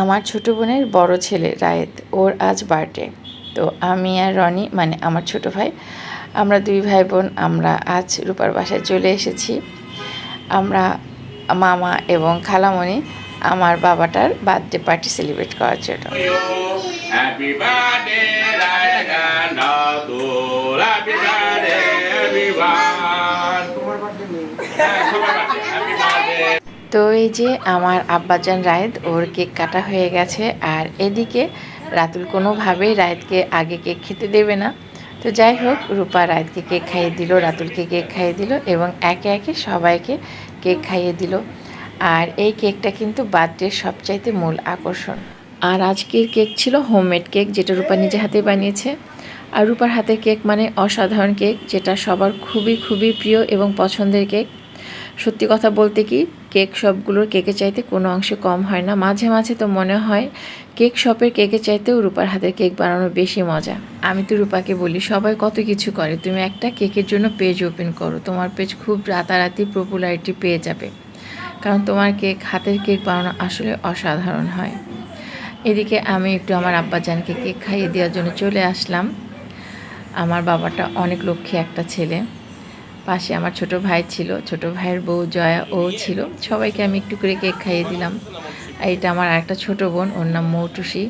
আমার ছোট বোনের বড় ছেলে রায়েত, ওর আজ বার্থডে তো আমি আর রনি মানে আমার ছোট ভাই, আমরা দুই ভাই বোন আমরা আজ রূপার বাসায় চলে এসেছি। আমরা মামা এবং খালামণি আমার বাবাটার বার্থডে পার্টি সেলিব্রেট করার জন্য। তো এই যে আমার আব্বাজান রায়েত, ওর কেক কাটা হয়ে গেছে আর এদিকে রাতুল কোনোভাবেই রায়েতকে আগে কেক খেতে দেবে না। তো যাই হোক, রূপা রায়েতকে কেক খাইয়ে দিল, রাতুলকে কেক খাইয়ে দিল এবং একে একে সবাইকে কেক খাইয়ে দিল। আর এই কেকটা কিন্তু বার্থডের সবচাইতে মূল আকর্ষণ। আর আজকের কেক ছিল হোমমেড কেক, যেটা রূপা নিজে হাতে বানিয়েছে। আর রূপার হাতের কেক মানে অসাধারণ কেক, যেটা সবার খুবই খুবই প্রিয় এবং পছন্দের কেক। সত্যি কথা বলতে কি, কেক শপগুলোর কেকের চাইতে কোনো অংশে কম হয় না। মাঝে মাঝে তো মনে হয়, কেক শপের কেকের চাইতেও রূপার হাতের কেক বানানো বেশি মজা। আমি তো রূপাকে বলি, সবাই কত কিছু করে। তুমি একটা কেকের জন্য পেজ ওপেন করো। তোমার পেজ খুব রাতারাতি পপুলারিটি পেয়ে যাবে। কারণ তোমার কেক, হাতের কেক বানানো আসলে অসাধারণ হয়। এদিকে আমি একটু আমার আব্বাজানকে কেক খাইয়ে দেওয়ার জন্য চলে আসলাম। আমার বাবাটা অনেক লক্ষ্মী একটা ছেলে। পাশে আমার ছোট ভাই ছিল, ছোট ভাইয়ের বউ জয়া ও ছিল। সবাইকে আমি একটু করে কেক খাইয়ে দিলাম। আর এটা আমার আরেকটা ছোট বোন, ওর নাম মৌটুসি।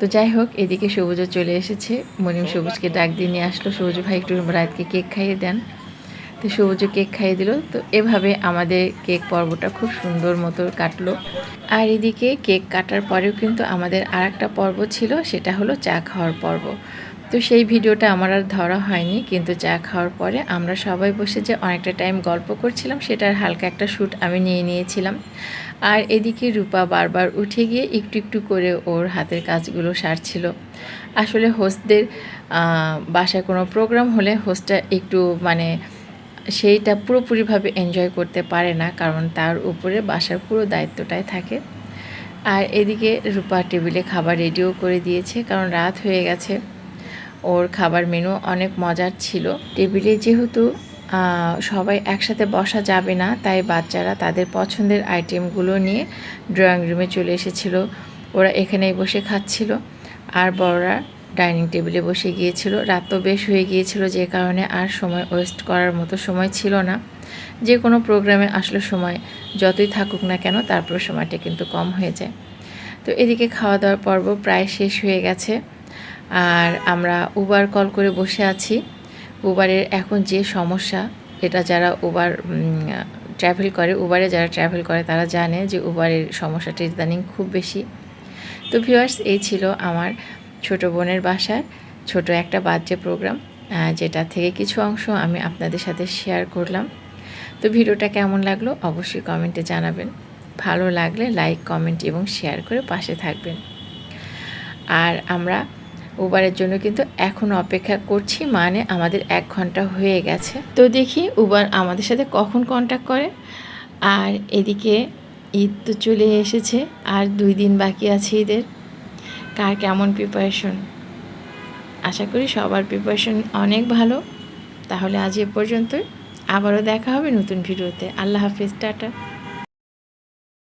তো যাই হোক, এদিকে সবুজও চলে এসেছে। মনিম সবুজকে ডাক দিয়ে নিয়ে আসলো। সবুজ ভাই একটু রাতকে কেক খাইয়ে দেন। তো সবুজও কেক খাইয়ে দিল। তো এভাবে আমাদের কেক পর্বটা খুব সুন্দর মতো কাটলো। আর এদিকে কেক কাটার পরেও কিন্তু আমাদের আর একটা পর্ব ছিল, সেটা হলো চা খাওয়ার পর্ব। তো সেই ভিডিওটা আমার আর ধরা হয়নি, কিন্তু চা খাওয়ার পরে আমরা সবাই বসে যে অনেকটা টাইম গল্প করছিলাম, সেটার হালকা একটা শ্যুট আমি নিয়ে নিয়েছিলাম। আর এদিকে রূপা বারবার উঠে গিয়ে একটু একটু করে ওর হাতের কাজগুলো সারছিল। আসলে হোস্টদের বাসায় কোনো প্রোগ্রাম হলে হোস্টটা একটু মানে সেইটা পুরোপুরিভাবে এনজয় করতে পারে না, কারণ তার উপরে বাসার পুরো দায়িত্বটাই থাকে। আর এদিকে রূপা টেবিলে খাবার রেডিও করে দিয়েছে, কারণ রাত হয়ে গেছে। ওর খাবার মেনু অনেক মজার ছিল। টেবিলে যেহেতু সবাই একসাথে বসা যাবে না, তাই বাচ্চারা তাদের পছন্দের আইটেমগুলো নিয়ে ড্রয়িং রুমে চলে এসেছিল। ওরা এখানেই বসে খাচ্ছিল আর বড়রা ডাইনিং টেবিলে বসে গিয়েছিল। রাত তো বেশ হয়ে গিয়েছিল, যে কারণে আর সময় ওয়েস্ট করার মতো সময় ছিল না। যে কোনো প্রোগ্রামে আসলে সময় যতই থাকুক না কেন তারপর সময়টা কিন্তু কম হয়ে যায়। তো এদিকে খাওয়া দাওয়ার পর্ব প্রায় শেষ হয়ে গেছে। আর আমরা উবার কল করে বসে আছি। উবারের এখন যে সমস্যা, এটা যারা উবার ট্রাভেল করে উবারে যারা ট্রাভেল করে, তারা জানে যে উবারের সমস্যাটা ইদানিং খুব বেশি। তো ভিউয়ার্স এই ছিল আমার ছোট বোনের বাসার ছোট একটা বার্থডে প্রোগ্রাম যেটা থেকে কিছু অংশ আমি আপনাদের সাথে শেয়ার করলাম। তো ভিডিওটা কেমন লাগল অবশ্যই কমেন্টে জানাবেন। ভালো লাগলে লাইক কমেন্ট এবং শেয়ার করে পাশে থাকবেন। আর আমরা উবারের জন্য কিন্তু এখন অপেক্ষা করছি মানে আমাদের এক ঘণ্টা হয়ে গেছে। তো দেখি উবার আমাদের সাথে কখন কন্ট্যাক্ট করে। আর এদিকে ঈদ তো চলে এসেছে, আর দুই দিন বাকি আছে ঈদের। কার কেমন প্রিপারেশন আশা করি সবার প্রিপারেশন অনেক ভালো। তাহলে আজ এ পর্যন্তই। আবারও দেখা হবে নতুন ভিডিওতে। আল্লাহ হাফিজ, টাটা।